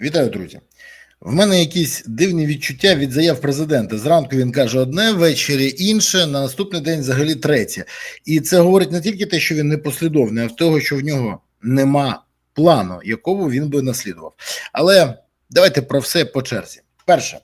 Вітаю, друзі. В мене якісь дивні відчуття від заяв президента. Зранку він каже одне, ввечері інше, на наступний день взагалі третє. І це говорить не тільки те, що він непослідовний, а в того, що в нього нема плану, якого він би наслідував. Але давайте про все по черзі. Перше.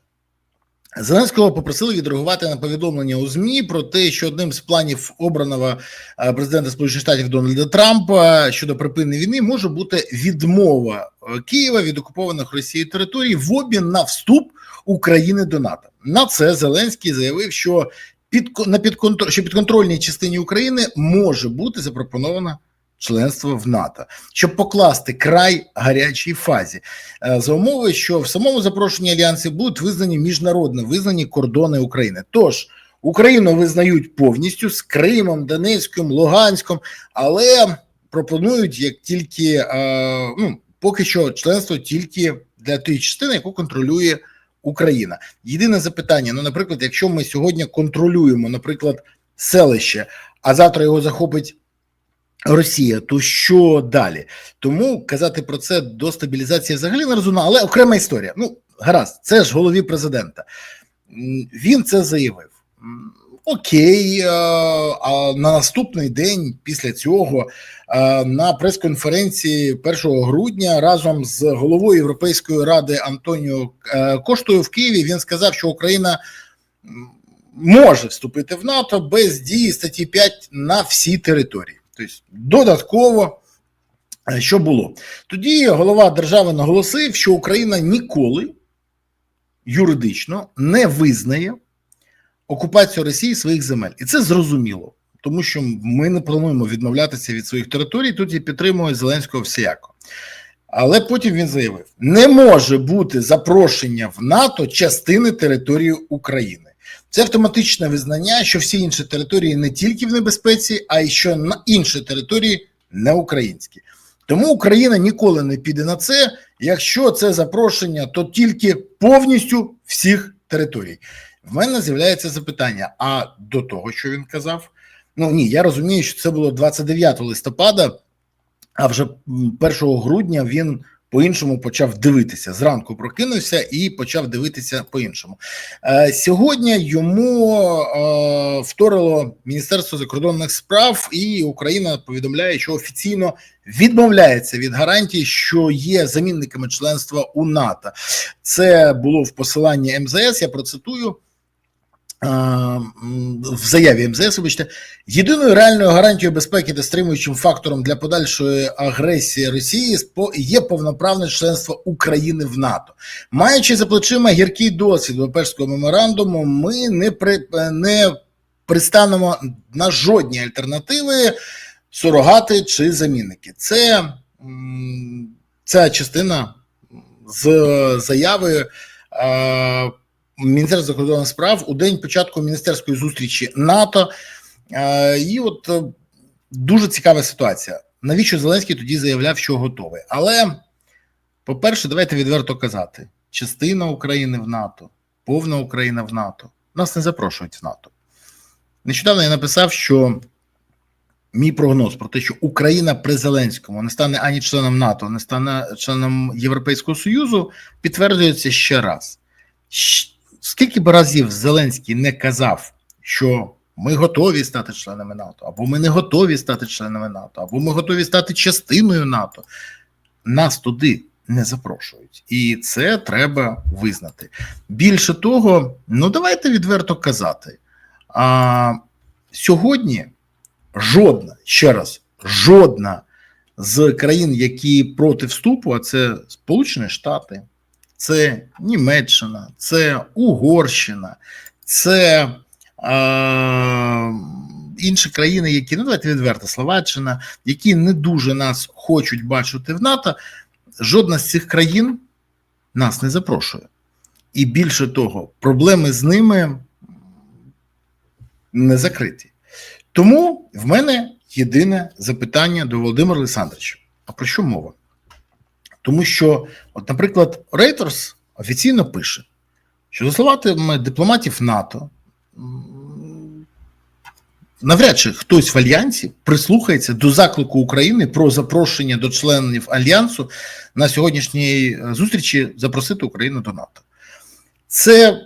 Зеленського попросили відреагувати на повідомлення у ЗМІ про те, що одним з планів обраного е, президента Сполучених Штатів Дональда Трампа щодо припинення війни може бути відмова е, Києва від окупованих Росією територій в обмін на вступ України до НАТО. На це Зеленський заявив, що під на підконтроль, що підконтрольній частині України може бути запропоновано членство в НАТО, щоб покласти край гарячій фазі е, за умови, що в самому запрошенні альянсі будуть визнані міжнародно визнані кордони України. Тож Україну визнають повністю з Кримом, Донецьком, Луганськом, але пропонують як тільки е, ну поки що членство тільки для тієї частини, яку контролює Україна. Єдине запитання: ну, наприклад, якщо ми сьогодні контролюємо, наприклад, селище, а завтра його захопить. Росія, то що далі? Тому казати про це до стабілізації взагалі не розумно, але окрема історія. Ну, гаразд, це ж голові президента. Він це заявив. Окей, а на наступний день після цього на прес-конференції 1 грудня разом з головою Європейської ради Антоніо Коштою в Києві він сказав, що Україна може вступити в НАТО без дії статті 5 на всі території. Тобто додатково, що було тоді, голова держави наголосив, що Україна ніколи юридично не визнає окупацію Росії своїх земель, і це зрозуміло, тому що ми не плануємо відмовлятися від своїх територій. Тут я підтримую Зеленського всіяко. Але потім він заявив: не може бути запрошення в НАТО частини території України. Це автоматичне визнання, що всі інші території не тільки в небезпеці, а й що на інші території не українські. Тому Україна ніколи не піде на це. Якщо це запрошення, то тільки повністю всіх територій. В мене з'являється запитання: а до того, що він казав? Ну ні, я розумію, що це було 29 листопада, а вже 1 грудня він по-іншому почав дивитися. Зранку прокинувся і почав дивитися по-іншому. Е, сьогодні йому е, вторило Міністерство закордонних справ, і Україна повідомляє, що офіційно відмовляється від гарантій, що є замінниками членства у НАТО. Це було в посиланні МЗС. Я процитую в заяві МЗС, вибачте, єдиною реальною гарантією безпеки та стримуючим фактором для подальшої агресії Росії є повноправне членство України в НАТО. Маючи за плечима гіркий досвід Будапештського меморандуму, ми не при не пристанемо на жодні альтернативи, сурогати чи замінники. Це ця частина з заяви. Міністерства закордонних справ у день початку міністерської зустрічі НАТО. І от е, дуже цікава ситуація. Навіщо Зеленський тоді заявляв, що готовий? Але, по-перше, давайте відверто казати: частина України в НАТО, повна Україна в НАТО, нас не запрошують в НАТО. Нещодавно я написав, що мій прогноз про те, що Україна при Зеленському не стане ані членом НАТО, не стане членом Європейського Союзу, підтверджується ще раз. Скільки б разів Зеленський не казав, що ми готові стати членами НАТО, або ми не готові стати членами НАТО, або ми готові стати частиною НАТО, нас туди не запрошують, і це треба визнати. Більше того, ну давайте відверто казати. А сьогодні жодна ще раз, жодна з країн, які проти вступу, а це Сполучені Штати це Німеччина, це Угорщина, це е, інші країни, які ну давайте відверто Словаччина, які не дуже нас хочуть бачити в НАТО. Жодна з цих країн нас не запрошує. І більше того, проблеми з ними не закриті. Тому в мене єдине запитання до Володимира Олександровича: а про що мова? Тому що, от, наприклад, Reuters офіційно пише, що за словами дипломатів НАТО, навряд чи хтось в альянсі прислухається до заклику України про запрошення до членів альянсу на сьогоднішній е, зустрічі запросити Україну до НАТО. Це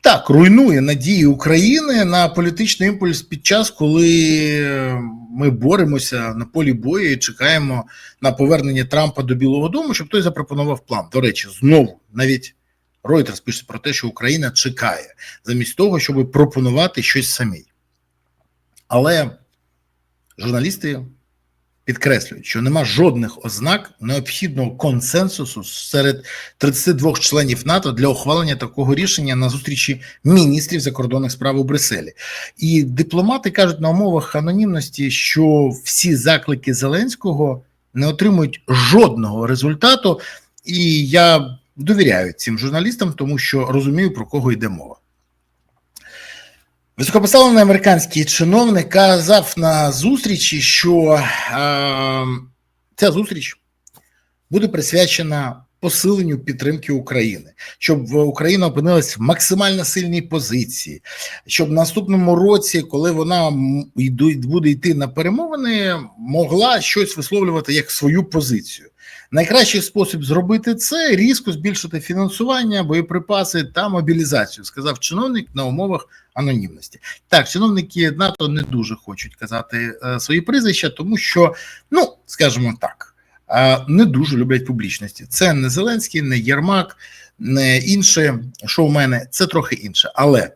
так руйнує надії України на політичний імпульс під час, коли е, ми боремося на полі бою і чекаємо на повернення Трампа до Білого Дому, щоб той запропонував план. До речі, знову навіть Reuters пише про те, що Україна чекає замість того, щоб пропонувати щось самій. Але журналісти підкреслюють, що нема жодних ознак необхідного консенсусу серед 32 членів НАТО для ухвалення такого рішення на зустрічі міністрів закордонних справ у Брюсселі. І дипломати кажуть на умовах анонімності, що всі заклики Зеленського не отримують жодного результату, і я довіряю цим журналістам, тому що розумію, про кого йде мова. Високопоставлений американський чиновник казав на зустрічі, що е, ця зустріч буде присвячена посиленню підтримки України, щоб Україна опинилась в максимально сильній позиції, щоб в наступному році, коли вона буде йти на перемовини, могла щось висловлювати як свою позицію. Найкращий спосіб зробити це різко збільшити фінансування, боєприпаси та мобілізацію, сказав чиновник на умовах анонімності. Так, чиновники НАТО не дуже хочуть казати е, свої прізвища, тому що, ну скажімо так, не дуже люблять публічності. Це не Зеленський, не Єрмак, не інше шоумени, це трохи інше. Але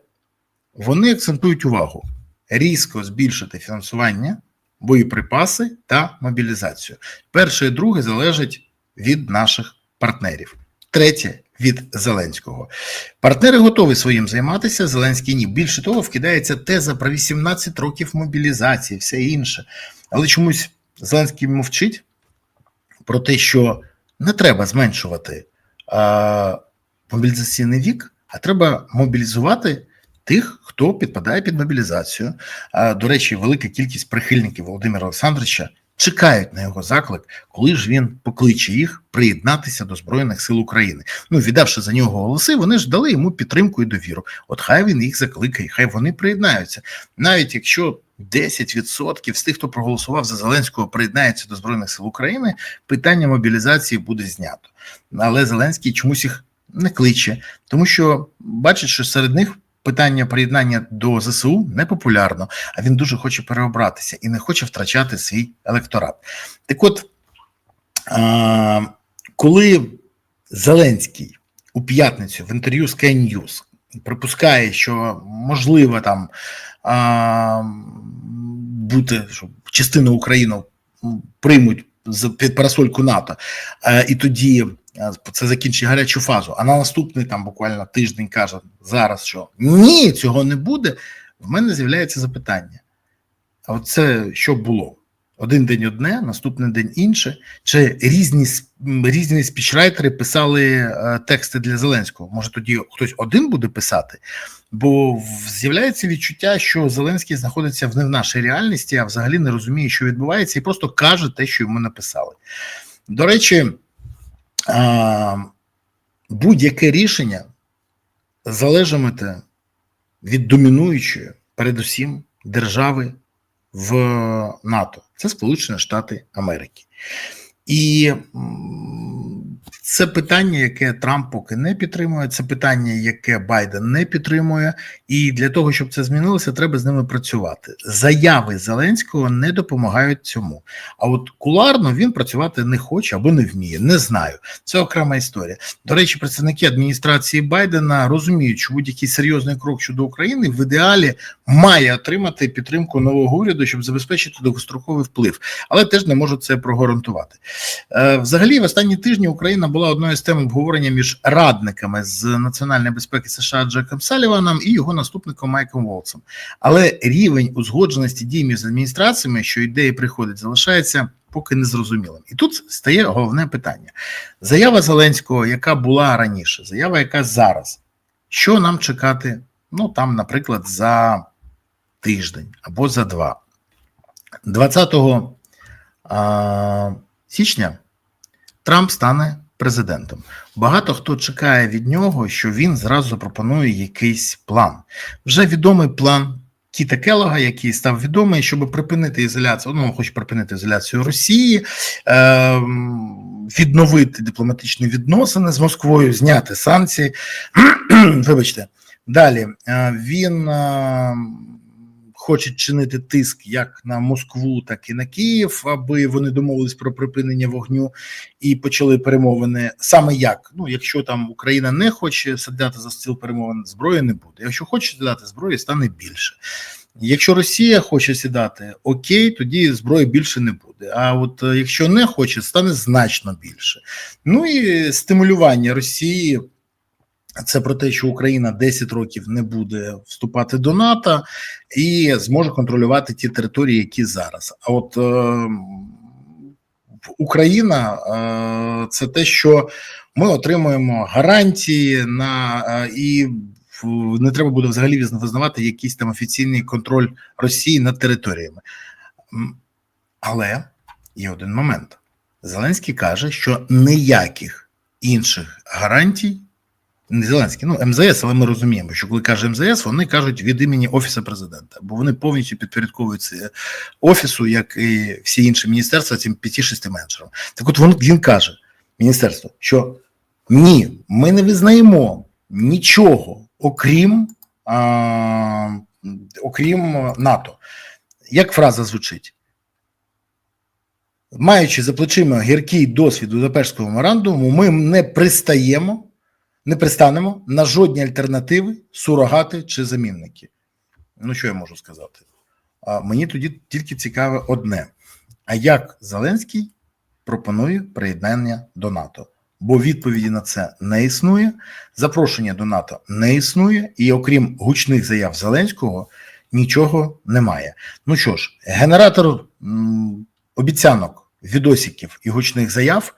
вони акцентують увагу різко збільшити фінансування боєприпаси та мобілізацію. Перше і друге залежить від наших партнерів. Третє від Зеленського. Партнери готові своїм займатися. Зеленський ні. Більше того, вкидається теза про 18 років мобілізації, все інше. Але чомусь Зеленський мовчить про те, що не треба зменшувати а, мобілізаційний вік, а треба мобілізувати тих, хто підпадає під мобілізацію. А, До речі, велика кількість прихильників Володимира Олександровича чекають на його заклик, коли ж він покличе їх приєднатися до Збройних сил України. Ну, віддавши за нього голоси, вони ж дали йому підтримку і довіру. От хай він їх закликає, хай вони приєднаються, навіть якщо. 10% з тих, хто проголосував за Зеленського, приєднається до Збройних сил України, питання мобілізації буде знято. Але Зеленський чомусь їх не кличе, тому що бачить, що серед них питання приєднання до ЗСУ не популярно, а він дуже хоче переобратися і не хоче втрачати свій електорат. Так от, коли Зеленський у п'ятницю в інтерв'ю з Ken News припускає, що можливо там бути, що частину України приймуть під парасольку НАТО, а, і тоді це закінчить гарячу фазу. А на наступний там буквально тиждень каже зараз, що ні, цього не буде. В мене з'являється запитання: а от це що було? Один день одне, наступний день інше. Чи різні різні спічрайтери писали е, тексти для Зеленського? Може тоді хтось один буде писати? Бо з'являється відчуття, що Зеленський знаходиться не в нашій реальності, а взагалі не розуміє, що відбувається, і просто каже те, що йому написали. До речі будь-яке рішення залежатиме від домінуючої, передусім, держави в НАТО. Це Сполучені Штати Америки. І це питання, яке Трамп поки не підтримує, це питання, яке Байден не підтримує, і для того, щоб це змінилося, треба з ними працювати. Заяви Зеленського не допомагають цьому. А от куларно він працювати не хоче або не вміє. Не знаю. Це окрема історія. До речі, представники адміністрації Байдена розуміють, що будь-який серйозний крок щодо України в ідеалі має отримати підтримку нового уряду, щоб забезпечити довгостроковий вплив, але теж не можуть це прогарантувати. Е, взагалі, в останні тижні Україна була одною з тем обговорення між радниками з національної безпеки США Джеком Саліваном і його наступником Майком Волцем. Але рівень узгодженості дій між адміністраціями, що ідеї приходить, залишається поки незрозумілим. І тут стає головне питання: заява Зеленського, яка була раніше, заява, яка зараз, що нам чекати, ну там, наприклад, за тиждень або за два. 20 а, січня Трамп стане президентом. Багато хто чекає від нього, що він зразу запропонує якийсь план. Вже відомий план Кіта Келога, який став відомий, щоб припинити ізоляцію. Ну, хоче припинити ізоляцію Росії, е, відновити дипломатичні відносини з Москвою, зняти санкції. Вибачте, далі е, він е, хоче чинити тиск як на Москву, так і на Київ, аби вони домовились про припинення вогню і почали перемовини. Саме як? Ну, якщо там Україна не хоче сідати за стіл перемовин, зброї не буде. Якщо хоче сідати, зброї стане більше. Якщо Росія хоче сідати, окей, тоді зброї більше не буде. А от е, якщо не хоче, стане значно більше. Ну і стимулювання Росії. Це про те, що Україна 10 років не буде вступати до НАТО і зможе контролювати ті території, які зараз. А от е, Україна е, це те, що ми отримуємо гарантії на е, і не треба буде взагалі визна- визнавати якийсь там офіційний контроль Росії над територіями. Але є один момент: Зеленський каже, що ніяких інших гарантій. Не Зеленський, ну МЗС, але ми розуміємо, що коли каже МЗС, вони кажуть від імені Офісу президента, бо вони повністю підпорядковуються офісу, як і всі інші міністерства, цим 5-6 менеджерам. Так от він, він каже, міністерство, що ні, ми не визнаємо нічого, окрім, а, окрім НАТО. Як фраза звучить? Маючи за плечима гіркий досвід Будапештського меморандуму, ми не пристаємо, не пристанемо на жодні альтернативи, сурогати чи замінники. Ну, що я можу сказати? А мені тоді тільки цікаве одне: а як Зеленський пропонує приєднання до НАТО? Бо відповіді на це не існує, запрошення до НАТО не існує, і окрім гучних заяв Зеленського, нічого немає. Ну що ж, генератор м, обіцянок, відосиків і гучних заяв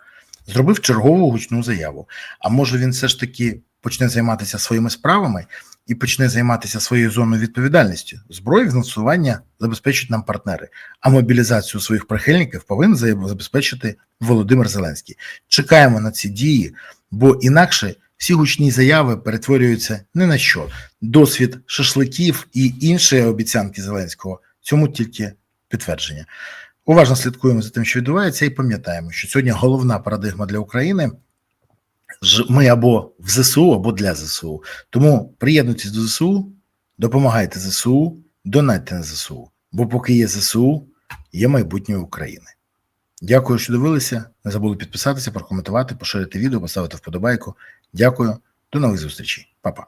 зробив чергову гучну заяву. А може він все ж таки почне займатися своїми справами і почне займатися своєю зоною відповідальністю. Зброю фінансування забезпечують нам партнери, а мобілізацію своїх прихильників повинен забезпечити Володимир Зеленський. Чекаємо на ці дії, бо інакше всі гучні заяви перетворюються не на що. Досвід шашликів і інші обіцянки Зеленського цьому тільки підтвердження. Уважно слідкуємо за тим, що відбувається, і пам'ятаємо, що сьогодні головна парадигма для України ми або в ЗСУ, або для ЗСУ. Тому приєднуйтесь до ЗСУ, допомагайте ЗСУ, донатьте на ЗСУ. Бо поки є ЗСУ, є майбутнє України. Дякую, що дивилися. Не забули підписатися, прокоментувати, поширити відео, поставити вподобайку. Дякую, до нових зустрічей. Па-па.